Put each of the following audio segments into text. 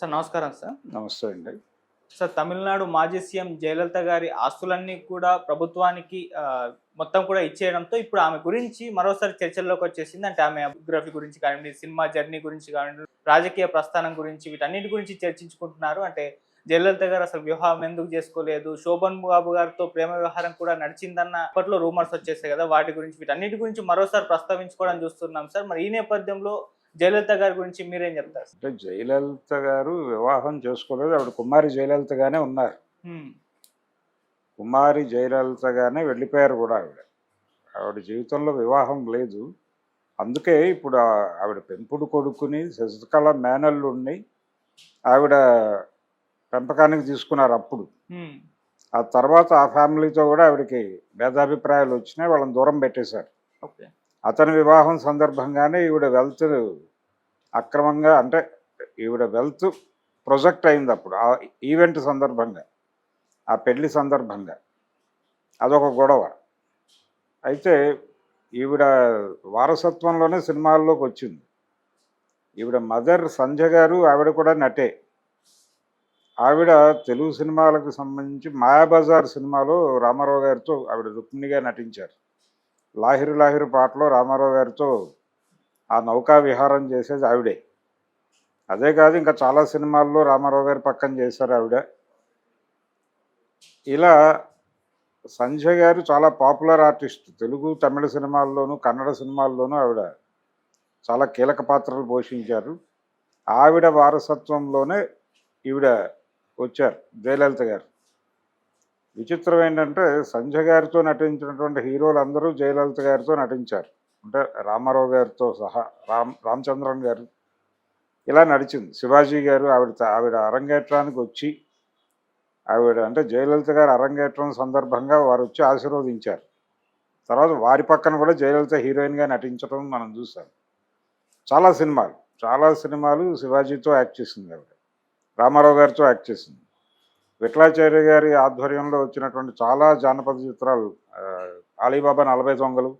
Sir నమస్కారం sir. నమస్తే అండి. సార్ తమిళనాడు మాజీ సీఎం జయలలిత గారి ఆస్తులన్నీ కూడా ప్రభుత్వానికి మొత్తం కూడా ఇచ్చేయడంతో ఇప్పుడు ఆమె గురించి మరోసారి చర్చల్లోకి వచ్చేసింది. అంటే ఆమె బయోగ్రఫీ గురించి కానివ్వండి సినిమా జర్నీ గురించి కానివ్వండి రాజకీయ ప్రస్థానం గురించి వీటన్నిటి గురించి చర్చించుకుంటున్నారు. అంటే జయలలిత గారు అసలు వివాహం ఎందుకు చేసుకోలేదు? శోభన్ బాబు గారితో ప్రేమ వ్యవహారం కూడా నడిచిందన్న అప్పట్లో రూమర్స్ వచ్చేసాయి కదా. వాటి గురించి వీటన్నిటి గురించి మరోసారి ప్రస్తావించుకోవడం చూస్తున్నాం సార్. మరి ఈ నేపథ్యంలో జయలలిత గారి గురించి మీరేం చెప్తారు? అంటే జయలలిత గారు వివాహం చేసుకోలేదు. ఆవిడ కుమారి జయలలితగానే ఉన్నారు. కుమారి జయలలితగానే వెళ్ళిపోయారు కూడా ఆవిడ. ఆవిడ జీవితంలో వివాహం లేదు. అందుకే ఇప్పుడు ఆవిడ పెంపుడు కొడుకుని శశికళ మేనల్లుడిని ఆవిడ పెంపకానికి తీసుకున్నారు అప్పుడు. ఆ తర్వాత ఆ ఫ్యామిలీతో కూడా ఆవిడకి భేదాభిప్రాయాలు వచ్చినాయి. వాళ్ళని దూరం పెట్టేశారు. ఓకే. అతని వివాహం సందర్భంగానే ఈవిడ వెల్త్ అక్రమంగా అంటే ఈవిడ వెల్త్ ప్రొజెక్ట్ అయింది అప్పుడు ఆ ఈవెంట్ సందర్భంగా ఆ పెళ్ళి సందర్భంగా. అదొక గొడవ. అయితే ఈవిడ వారసత్వంలోనే సినిమాల్లోకి వచ్చింది. ఈవిడ మదర్ సంజ గారు ఆవిడ కూడా నటే. ఆవిడ తెలుగు సినిమాలకు సంబంధించి మాయాబజార్ సినిమాలో రామారావు గారితో ఆవిడ రుక్మిణిగా నటించారు. లాహిరు లాహిరు పాటలో రామారావు గారితో ఆ నౌకా విహారం చేసేది ఆవిడే. అదే కాదు ఇంకా చాలా సినిమాల్లో రామారావు గారి పక్కన చేశారు ఆవిడ. ఇలా సంజయ్ గారు చాలా పాపులర్ ఆర్టిస్ట్. తెలుగు తమిళ సినిమాల్లోనూ కన్నడ సినిమాల్లోనూ ఆవిడ చాలా కీలక పాత్రలు పోషించారు. ఆవిడ వారసత్వంలోనే ఈవిడ వచ్చారు జయలలిత గారు. విచిత్రం ఏంటంటే సంజయ్ గారితో నటించినటువంటి హీరోలు అందరూ జయలలిత గారితో నటించారు. అంటే రామారావు గారితో సహా రామ్ రామచంద్రన్ గారు ఇలా నడిచింది. శివాజీ గారు ఆవిడ ఆవిడ అరంగేట్రానికి వచ్చి ఆవిడ అంటే జయలలిత గారు అరంగేట్రం సందర్భంగా వారు వచ్చి ఆశీర్వదించారు. తర్వాత వారి పక్కన కూడా జయలలిత హీరోయిన్గా నటించడం మనం చూసాం. చాలా సినిమాలు చాలా సినిమాలు శివాజీతో యాక్ట్ చేసింది ఆవిడ. రామారావు గారితో యాక్ట్ చేసింది. విఠలాచార్య గారి ఆధ్వర్యంలో వచ్చినటువంటి చాలా జానపద చిత్రాలు అలీబాబా నలభై దొంగలు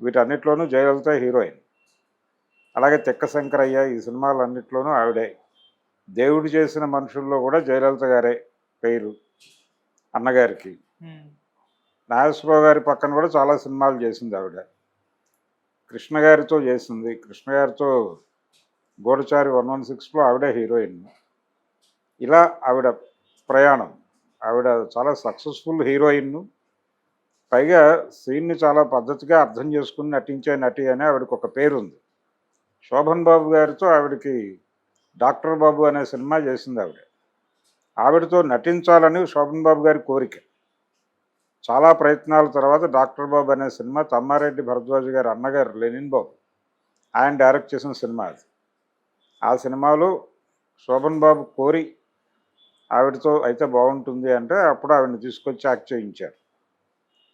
వీటన్నిటిలోనూ జయలలిత హీరోయిన్. అలాగే తెక్క శంకరయ్య ఈ సినిమాలన్నింటిలోనూ ఆవిడే. దేవుడు చేసిన మనుషుల్లో కూడా జయలలిత గారే పేరు అన్నగారికి. నాగేశ్వరరావు గారి పక్కన కూడా చాలా సినిమాలు చేసింది ఆవిడ. కృష్ణ గారితో చేసింది. కృష్ణ గారితో గూఢచారి వన్ వన్ సిక్స్లో ఆవిడే హీరోయిన్. ఇలా ఆవిడ ప్రయాణం. ఆవిడ చాలా సక్సెస్ఫుల్ హీరోయిన్ పైగా సీన్ని చాలా పద్ధతిగా అర్థం చేసుకుని నటించే నటి అని ఆవిడకి ఒక పేరుంది. శోభన్ బాబు గారితో ఆవిడకి డాక్టర్ బాబు అనే సినిమా చేసింది ఆవిడ. ఆవిడతో నటించాలని శోభన్ బాబు గారి కోరిక. చాలా ప్రయత్నాల తర్వాత డాక్టర్ బాబు అనే సినిమా తమ్మారెడ్డి భరద్వాజ్ గారి అన్నగారు లెనిన్ బాబు. ఆయన డైరెక్ట్ చేసిన సినిమా అది. ఆ సినిమాలో శోభన్ బాబు కోరి ఆవిడతో అయితే బాగుంటుంది అంటే అప్పుడు ఆవిడని తీసుకొచ్చి యాక్ట్ చేయించారు.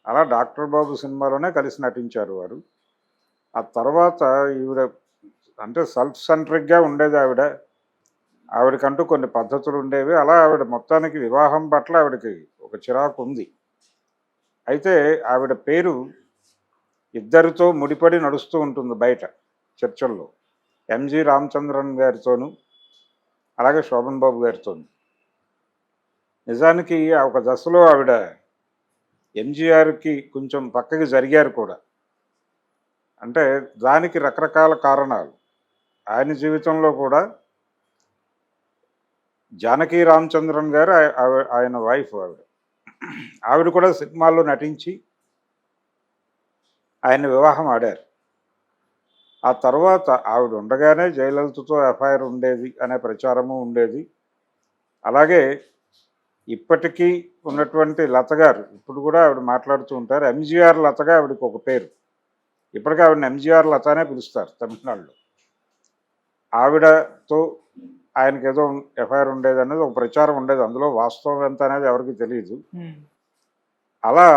అలా డాక్టర్ బాబు సినిమాలోనే కలిసి నటించారు వారు. ఆ తర్వాత ఈవిడ అంటే సెల్ఫ్ సెంట్రిక్గా ఉండేది ఆవిడ. ఆవిడకంటూ కొన్ని పద్ధతులు ఉండేవి. అలా ఆవిడ మొత్తానికి వివాహం పట్ల ఆవిడకి ఒక చిరాకు ఉంది. అయితే ఆవిడ పేరు ఇద్దరితో ముడిపడి నడుస్తూ ఉంటుంది బయట చర్చల్లో. ఎంజి రామచంద్రన్ గారితోనూ అలాగే శోభన్ బాబు గారితోనూ. నిజానికి ఆ ఒక దశలో ఆవిడ ఎంజీఆర్కి కొంచెం పక్కకి జరిగారు కూడా. అంటే దానికి రకరకాల కారణాలు. ఆయన జీవితంలో కూడా జానకి రామచంద్రన్ గారు ఆయన వైఫ్ ఆవిడ. ఆవిడ కూడా సినిమాల్లో నటించి ఆయన వివాహం ఆడారు. ఆ తర్వాత ఆవిడ ఉండగానే జయలలితతో ఎఫ్ఐఆర్ ఉండేది అనే ప్రచారము ఉండేది. అలాగే ఇప్పటికీ ఉన్నటువంటి లత గారు ఇప్పుడు కూడా ఆవిడ మాట్లాడుతూ ఉంటారు. ఎంజీఆర్ లతగా ఆవిడకి ఒక పేరు. ఇప్పటికీ ఆవిడని ఎంజీఆర్ లత అనే పిలుస్తారు తమిళనాడులో. ఆవిడతో ఆయనకి ఏదో ఎఫ్ఐఆర్ ఉండేది అనేది ఒక ప్రచారం ఉండేది. అందులో వాస్తవం ఎంత అనేది ఎవరికి తెలియదు. అలా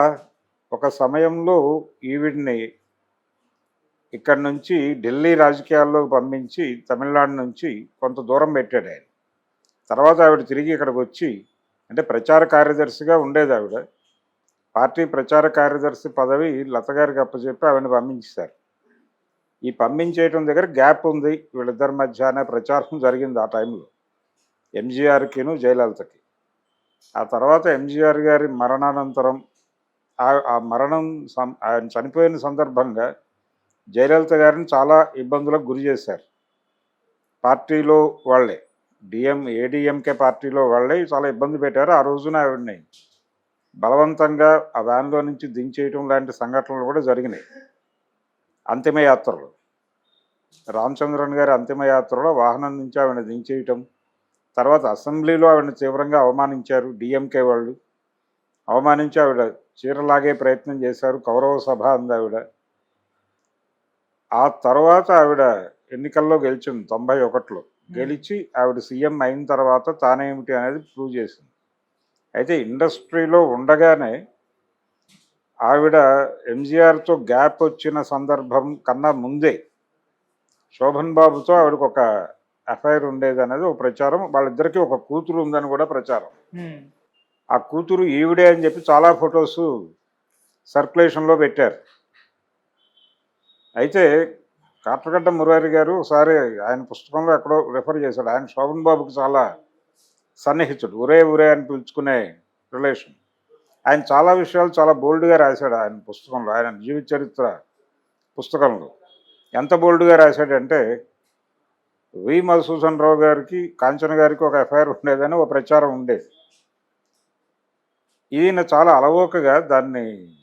ఒక సమయంలో ఈవిడ్ని ఇక్కడి నుంచి ఢిల్లీ రాజకీయాల్లోకి పంపించి తమిళనాడు నుంచి కొంత దూరం పెట్టాడు ఆయన. తర్వాత ఆవిడ తిరిగి ఇక్కడికి వచ్చి అంటే ప్రచార కార్యదర్శిగా ఉండేది ఆవిడ. పార్టీ ప్రచార కార్యదర్శి పదవి లత గారికి అప్పచెప్పి ఆవిడని పంపించేశారు. ఈ పంపించేయటం దగ్గర గ్యాప్ ఉంది. వీళ్ళిద్దరి మధ్య అనే ప్రచారం జరిగింది ఆ టైంలో. ఎంజీఆర్కిను జయలలితకి. ఆ తర్వాత ఎంజీఆర్ గారి మరణానంతరం ఆ- ఆ మరణం సం- ఆయన చనిపోయిన సందర్భంగా జయలలిత గారిని చాలా ఇబ్బందులకు గురి చేశారు. పార్టీలో వాళ్ళే. డిఎం ఏడిఎంకే పార్టీలో వాళ్ళే చాలా ఇబ్బంది పెట్టారు. ఆ రోజున ఆవిడని బలవంతంగా ఆ వ్యాన్లో నుంచి దించేయటం లాంటి సంఘటనలు కూడా జరిగినాయి. అంతిమయాత్రలు రామచంద్రన్ గారి అంతిమయాత్రలో వాహనం నుంచి ఆవిడ దించేయటం తర్వాత అసెంబ్లీలో ఆవిడని తీవ్రంగా అవమానించారు డిఎంకే వాళ్ళు. అవమానించి ఆవిడ చీరలాగే ప్రయత్నం చేశారు కౌరవ సభ అంది ఆవిడ. ఆ తర్వాత ఆవిడ ఎన్నికల్లో గెలిచింది తొంభై ఒకటిలో. గెలిచి ఆవిడ సీఎం అయిన తర్వాత తానేమిటి అనేది ప్రూవ్ చేసింది. అయితే ఇండస్ట్రీలో ఉండగానే ఆవిడ ఎంజీఆర్తో గ్యాప్ వచ్చిన సందర్భం కన్నా ముందే శోభన్ బాబుతో ఆవిడకు ఒక ఎఫ్ఐఆర్ ఉండేది అనేది ఒక ప్రచారం వాళ్ళిద్దరికీ ఒక కూతురు ఉందని కూడా ప్రచారం. ఉమ్, ఆ కూతురు ఈవిడే అని చెప్పి చాలా ఫొటోస్ సర్క్యులేషన్లో పెట్టారు. అయితే కాట్రగడ్డ మురారి గారు ఒకసారి ఆయన పుస్తకంలో ఎక్కడో రిఫర్ చేశాడు. ఆయన శోభన్ బాబుకి చాలా సన్నిహితుడు. ఒరే ఒరే అని పిలుచుకునే రిలేషన్ ఆయన చాలా విషయాలు చాలా బోల్డ్గా రాశాడు ఆయన పుస్తకంలో ఆయన జీవిత చరిత్ర పుస్తకంలో. ఎంత బోల్డ్గా రాశాడంటే వి మధుసూదన్ రావు గారికి కాంచన గారికి ఒక ఎఫ్ఐఆర్ ఉండేదని ఒక ప్రచారం ఉండేది. ఈయన చాలా అలవోకగా దాన్ని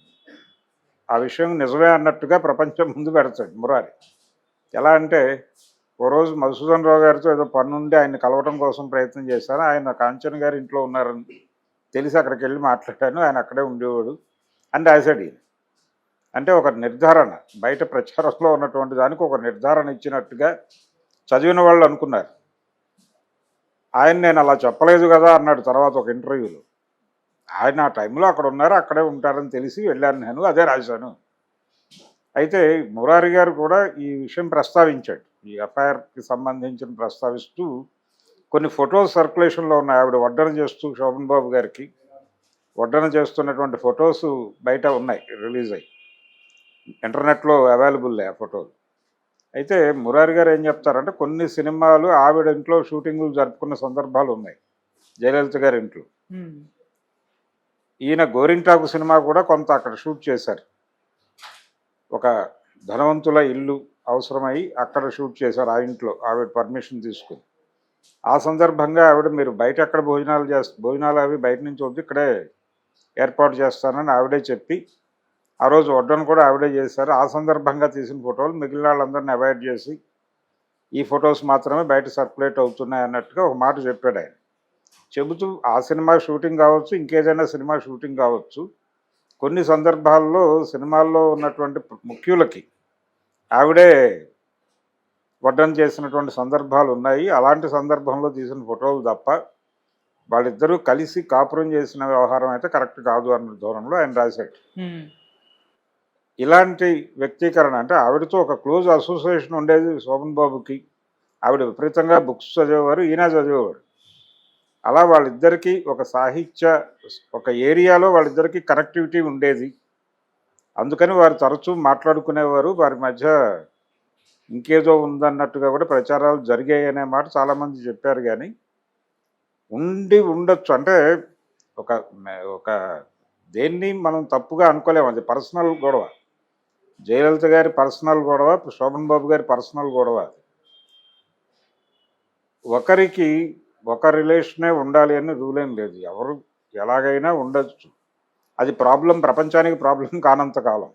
ఆ విషయం నిజమే అన్నట్టుగా ప్రపంచం ముందు పెడతాడు మురారి. ఎలా అంటే ఓ రోజు మధుసూదన్ రావు గారితో ఏదో పని ఉండి ఆయన కలవటం కోసం ప్రయత్నం చేశాను. ఆయన కాంచన్ గారి ఇంట్లో ఉన్నారని తెలిసి అక్కడికి వెళ్ళి మాట్లాడాను. ఆయన అక్కడే ఉండేవాడు అని రాశాడు ఈయన. అంటే ఒక నిర్ధారణ బయట ప్రచారంలో ఉన్నటువంటి దానికి ఒక నిర్ధారణ ఇచ్చినట్టుగా చదివిన వాళ్ళు అనుకున్నారు. ఆయన నేను అలా చెప్పలేదు కదా అన్నాడు తర్వాత ఒక ఇంటర్వ్యూలో. ఆయన ఆ టైంలో అక్కడ ఉన్నారు అక్కడే ఉంటారని తెలిసి వెళ్ళాను నేను అదే రాశాను. అయితే మురారి గారు కూడా ఈ విషయం ప్రస్తావించాడు. ఈ ఎఫ్ఐఆర్కి సంబంధించిన ప్రస్తావిస్తూ కొన్ని ఫొటోస్ సర్క్యులేషన్లో ఉన్నాయి. ఆవిడ వడ్డన చేస్తూ శోభన్ బాబు గారికి వడ్డన చేస్తున్నటువంటి ఫొటోస్ బయట ఉన్నాయి రిలీజ్ అయ్యి. ఇంటర్నెట్లో అవైలబుల్ ఆ ఫోటోలు. అయితే మురారి గారు ఏం చెప్తారంటే కొన్ని సినిమాలు ఆవిడ ఇంట్లో షూటింగ్లు జరుపుకున్న సందర్భాలు ఉన్నాయి. జయలలిత గారి ఇంట్లో. ఈయన గోరింటాకు సినిమా కూడా కొంత అక్కడ షూట్ చేశారు. ఒక ధనవంతుల ఇల్లు అవసరమై అక్కడ షూట్ చేశారు ఆ ఇంట్లో ఆవిడ పర్మిషన్ తీసుకుని. ఆ సందర్భంగా ఆవిడ మీరు బయట ఎక్కడ భోజనాలు చేస్త భోజనాలు అవి బయట నుంచి వద్దు ఇక్కడే ఏర్పాటు చేస్తానని ఆవిడే చెప్పి ఆ రోజు వడ్డను కూడా ఆవిడే చేశారు. ఆ సందర్భంగా తీసిన ఫోటోలు మిగిలిన వాళ్ళందరినీ అవాయిడ్ చేసి ఈ ఫొటోస్ మాత్రమే బయట సర్క్యులేట్ అవుతున్నాయి అన్నట్టుగా ఒక మాట చెప్పాడు ఆయన. చెబుతూ ఆ సినిమా షూటింగ్ కావచ్చు ఇంకేదైనా సినిమా షూటింగ్ కావచ్చు కొన్ని సందర్భాల్లో సినిమాల్లో ఉన్నటువంటి ముఖ్యులకి ఆవిడే వడ్డన చేసినటువంటి సందర్భాలు ఉన్నాయి. అలాంటి సందర్భంలో తీసిన ఫోటోలు తప్ప వాళ్ళిద్దరూ కలిసి కాపురం చేసిన వ్యవహారం అయితే కరెక్ట్ కాదు అన్న ధోరణిలో ఆయన రాశాడు. ఇలాంటి వ్యక్తీకరణ అంటే ఆవిడతో ఒక క్లోజ్ అసోసియేషన్ ఉండేది శోభన్ బాబుకి. ఆవిడ విపరీతంగా బుక్స్ చదివేవారు ఈయన చదివేవాడు. అలా వాళ్ళిద్దరికీ ఒక సాహిత్య ఒక ఏరియాలో వాళ్ళిద్దరికీ కనెక్టివిటీ ఉండేది. అందుకని వారు తరచూ మాట్లాడుకునేవారు. వారి మధ్య ఇంకేదో ఉందన్నట్టుగా కూడా ప్రచారాలు జరిగాయి అనే మాట చాలామంది చెప్పారు కానీ ఉండి ఉండొచ్చు. అంటే ఒక ఒక దేన్ని మనం తప్పుగా అనుకోలేము. అది పర్సనల్ గొడవ. జయలలిత గారి పర్సనల్ గొడవ శోభన్ బాబు గారి పర్సనల్ గొడవ. అది ఒకరికి ఒక రిలేషనే ఉండాలి అని రూల్ ఏం లేదు. ఎవరు ఎలాగైనా ఉండొచ్చు. అది ప్రాబ్లం ప్రపంచానికి ప్రాబ్లం కానంత కాలం.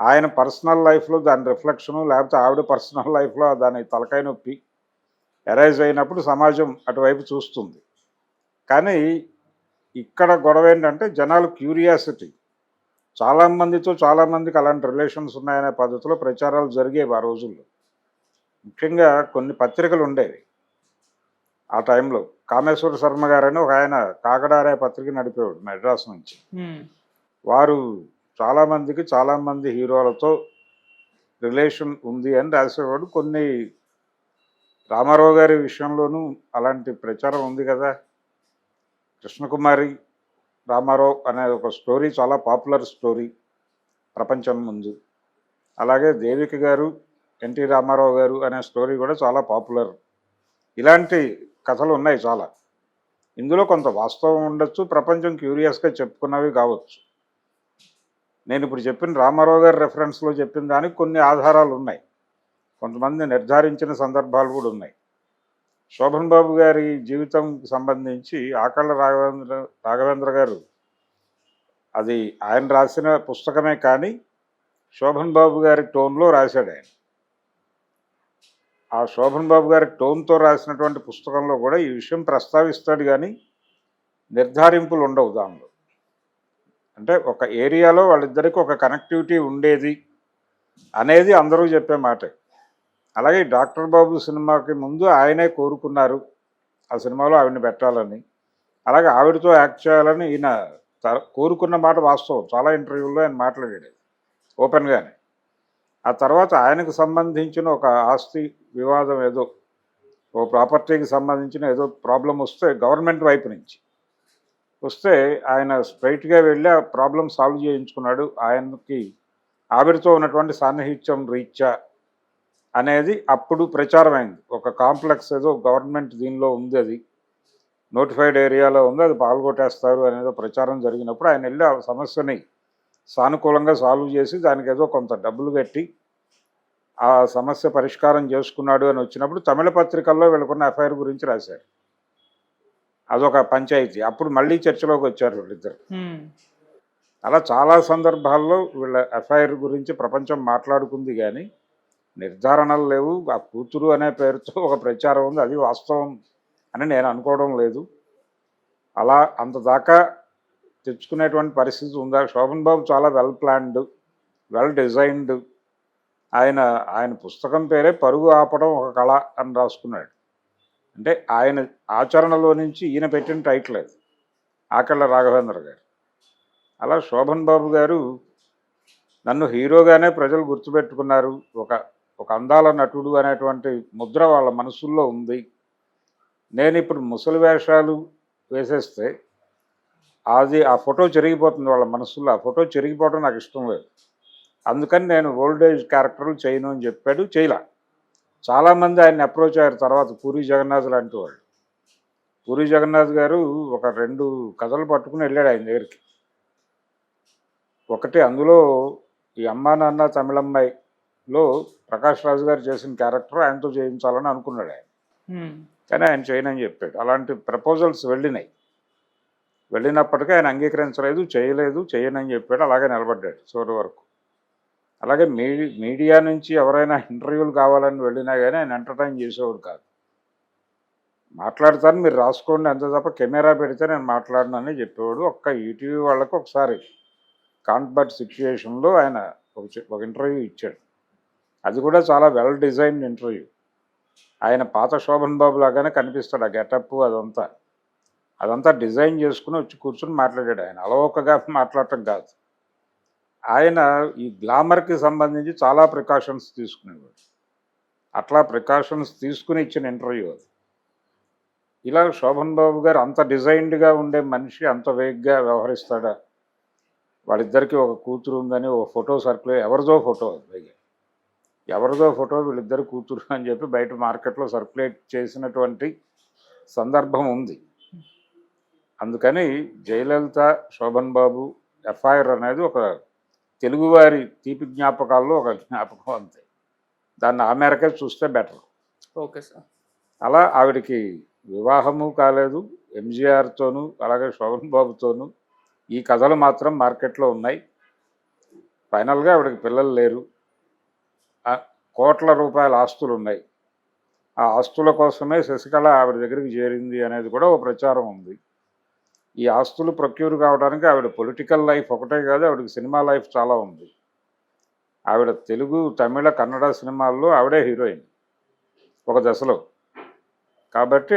ఆయన పర్సనల్ లైఫ్లో దాని రిఫ్లెక్షను లేకపోతే ఆవిడ పర్సనల్ లైఫ్లో దాని తలకాయ నొప్పి ఎరైజ్ అయినప్పుడు సమాజం అటువైపు చూస్తుంది. కానీ ఇక్కడ గొడవ ఏంటంటే జనాలు క్యూరియాసిటీ. చాలామందితో చాలామందికి అలాంటి రిలేషన్స్ ఉన్నాయనే పద్ధతిలో ప్రచారాలు జరిగేవి ఆ రోజుల్లో. ముఖ్యంగా కొన్ని పత్రికలు ఉండేవి. ఆ టైంలో కామేశ్వర శర్మ గారని ఒక ఆయన కాకడ అనే పత్రిక నడిపేవాడు మెడ్రాస్ నుంచి. వారు చాలామందికి చాలామంది హీరోలతో రిలేషన్ ఉంది అని రాసేవాడు. కొన్ని రామారావు గారి విషయంలోనూ అలాంటి ప్రచారం ఉంది కదా. కృష్ణకుమారి రామారావు అనే ఒక స్టోరీ చాలా పాపులర్ స్టోరీ ప్రపంచం ముందు. అలాగే దేవిక గారు ఎన్టీ రామారావు గారు అనే స్టోరీ కూడా చాలా పాపులర్ ఇలాంటి కథలు ఉన్నాయి చాలా. ఇందులో కొంత వాస్తవం ఉండొచ్చు ప్రపంచం క్యూరియస్గా చెప్పుకున్నవి కావచ్చు. నేను ఇప్పుడు చెప్పిన రామారావు గారి రెఫరెన్స్లో చెప్పిన దానికి కొన్ని ఆధారాలు ఉన్నాయి. కొంతమంది నిర్ధారించిన సందర్భాలు కూడా ఉన్నాయి. శోభన్ బాబు గారి జీవితంకి సంబంధించి ఆకళ్ళ రాఘవేంద్ర రాఘవేంద్ర గారు అది ఆయన రాసిన పుస్తకమే కానీ శోభన్ బాబు గారి టోన్లో రాశాడు ఆయన. ఆ శోభన్ బాబు గారి టోన్తో రాసినటువంటి పుస్తకంలో కూడా ఈ విషయం ప్రస్తావిస్తాడు కానీ నిర్ధారింపులు ఉండవు దానిలో. అంటే ఒక ఏరియాలో వాళ్ళిద్దరికి ఒక కనెక్టివిటీ ఉండేది అనేది అందరూ చెప్పే మాటే. అలాగే డాక్టర్ బాబు సినిమాకి ముందు ఆయనే కోరుకున్నారు ఆ సినిమాలో ఆవిడని పెట్టాలని. అలాగే ఆవిడతో యాక్ట్ చేయాలని ఈయన త- కోరుకున్న మాట వాస్తవం. చాలా ఇంటర్వ్యూల్లో ఆయన మాట్లాడాడు. ఓపెన్గానే. ఆ తర్వాత ఆయనకు సంబంధించిన ఒక ఆస్తి వివాదం ఏదో ఓ ప్రాపర్టీకి సంబంధించిన ఏదో ప్రాబ్లం వస్తే గవర్నమెంట్ వైపు నుంచి వస్తే ఆయన స్ట్రైట్గా వెళ్ళి ఆ ప్రాబ్లం సాల్వ్ చేయించుకున్నాడు. ఆయనకి ఆవిడతో ఉన్నటువంటి సాన్నిహిత్యం రీత్యా అనేది అప్పుడు ప్రచారమైంది. ఒక కాంప్లెక్స్ ఏదో గవర్నమెంట్ దీనిలో ఉంది అది. నోటిఫైడ్ ఏరియాలో ఉంది అది పాల్గొట్టేస్తారు అనేదో ప్రచారం జరిగినప్పుడు ఆయన వెళ్ళి ఆ సమస్యని సానుకూలంగా సాల్వ్ చేసి దానికి ఏదో కొంత డబ్బులు కట్టి ఆ సమస్య పరిష్కారం చేసుకున్నాడు అని వచ్చినప్పుడు తమిళ పత్రికల్లో వీళ్ళకున్న ఎఫ్ఐఆర్ గురించి రాశారు. అదొక పంచాయతీ. అప్పుడు మళ్ళీ చర్చలోకి వచ్చారు వీళ్ళిద్దరు. అలా చాలా సందర్భాల్లో వీళ్ళ ఎఫ్ఐఆర్ గురించి ప్రపంచం మాట్లాడుకుంది కానీ నిర్ధారణలు లేవు. ఆ కూతురు అనే పేరుతో ఒక ప్రచారం ఉంది. అది వాస్తవం అని నేను అనుకోవడం లేదు. అలా అంత దాకా తెచ్చుకునేటువంటి పరిస్థితి ఉందా. శోభన్ బాబు చాలా వెల్ ప్లాన్డ్ వెల్ డిజైన్డ్ ఆయన ఆయన పుస్తకం పేరే పరుగు ఆపడం ఒక కళ అని రాసుకున్నాడు. అంటే ఆయన ఆచరణలో నుంచి ఈయన పెట్టిన టైటిల్ అది ఆకళ్ళ రాఘవేంద్ర గారు. అలా శోభన్ బాబు గారు నన్ను హీరోగానే ప్రజలు గుర్తుపెట్టుకున్నారు. ఒక ఒక అందాల నటుడు అనేటువంటి ముద్ర వాళ్ళ మనసుల్లో ఉంది. నేను ఇప్పుడు ముసలి వేషాలు వేసేస్తే అది ఆ ఫోటో చెరిగిపోతుంది వాళ్ళ మనసుల్లో ఆ ఫోటో చెరిగిపోవడం నాకు ఇష్టం లేదు. అందుకని నేను ఓల్డ్ ఏజ్ క్యారెక్టర్లు చేయను అని చెప్పాడు చేయలా. చాలామంది ఆయన్ని అప్రోచ్ అయ్యారు తర్వాత పూరి జగన్నాథ్ లాంటి వాళ్ళు. పూరి జగన్నాథ్ గారు ఒక రెండు కథలు పట్టుకుని వెళ్ళాడు ఆయన దగ్గరికి. ఒకటి అందులో ఈ అమ్మా నాన్న తమిళమ్మాయిలో ప్రకాష్ రాజు గారు చేసిన క్యారెక్టర్ ఆయనతో చేయించాలని అనుకున్నాడు ఆయన. కానీ ఆయన చేయనని చెప్పాడు. అలాంటి ప్రపోజల్స్ వెళ్ళినాయి. వెళ్ళినప్పటికీ ఆయన అంగీకరించలేదు చేయలేదు చేయనని చెప్పాడు అలాగే నిలబడ్డాడు చివరి వరకు. అలాగే మీ మీడియా నుంచి ఎవరైనా ఇంటర్వ్యూలు కావాలని వెళ్ళినా కానీ ఆయన ఎంటర్టైన్ చేసేవాడు కాదు. మాట్లాడతాను మీరు రాసుకోండి అంతే తప్ప కెమెరా పెడితే నేను మాట్లాడనని చెప్పేవాడు ఒక్క ఈటీవీ వాళ్ళకు ఒకసారి కాన్బర్ట్ సిచ్యుయేషన్లో ఆయన ఒక ఒక ఇంటర్వ్యూ ఇచ్చాడు. అది కూడా చాలా వెల్ డిజైన్డ్ ఇంటర్వ్యూ. ఆయన పాత శోభన్ బాబు లాగానే కనిపిస్తాడు ఆ గెటప్ అదంతా. అదంతా డిజైన్ చేసుకుని వచ్చి కూర్చుని మాట్లాడాడు ఆయన. అలవోకగా మాట్లాడటం కాదు. ఆయన ఈ గ్లామర్కి సంబంధించి చాలా ప్రికాషన్స్ తీసుకునేవాడు. అట్లా ప్రికాషన్స్ తీసుకుని ఇచ్చిన ఇంటర్వ్యూ అది. ఇలా శోభన్ బాబు గారు అంత డిజైన్డ్గా ఉండే మనిషి అంత వేగ్గా వ్యవహరిస్తాడా? వాళ్ళిద్దరికీ ఒక కూతురు ఉందని ఒక ఫోటో సర్క్యులే ఎవరిదో ఫోటో అది పైగా. ఎవరిదో ఫోటో వీళ్ళిద్దరు కూతురు అని చెప్పి బయట మార్కెట్లో సర్క్యులేట్ చేసినటువంటి సందర్భం ఉంది. అందుకని జయలలిత శోభన్ బాబు ఎఫ్ఐఆర్ అనేది ఒక తెలుగువారి తీపి జ్ఞాపకాల్లో ఒక జ్ఞాపకం అంతే. దాన్ని ఆ మేరకే చూస్తే బెటర్. Okay sir. అలా ఆవిడకి వివాహము కాలేదు ఎంజీఆర్తోనూ అలాగే శోభన్ బాబుతోనూ ఈ కథలు మాత్రం మార్కెట్లో ఉన్నాయి. ఫైనల్గా ఆవిడకి పిల్లలు లేరు. కోట్ల రూపాయల ఆస్తులు ఉన్నాయి. ఆ ఆస్తుల కోసమే శశికళ ఆవిడ దగ్గరికి చేరింది అనేది కూడా ఒక ప్రచారం ఉంది. ఈ ఆస్తులు ప్రొక్యూర్ కావడానికి ఆవిడ పొలిటికల్ లైఫ్ ఒకటే కాదు ఆవిడకి సినిమా లైఫ్ చాలా ఉంది. ఆవిడ తెలుగు తమిళ కన్నడ సినిమాల్లో ఆవిడే హీరోయిన్ ఒక దశలో. కాబట్టి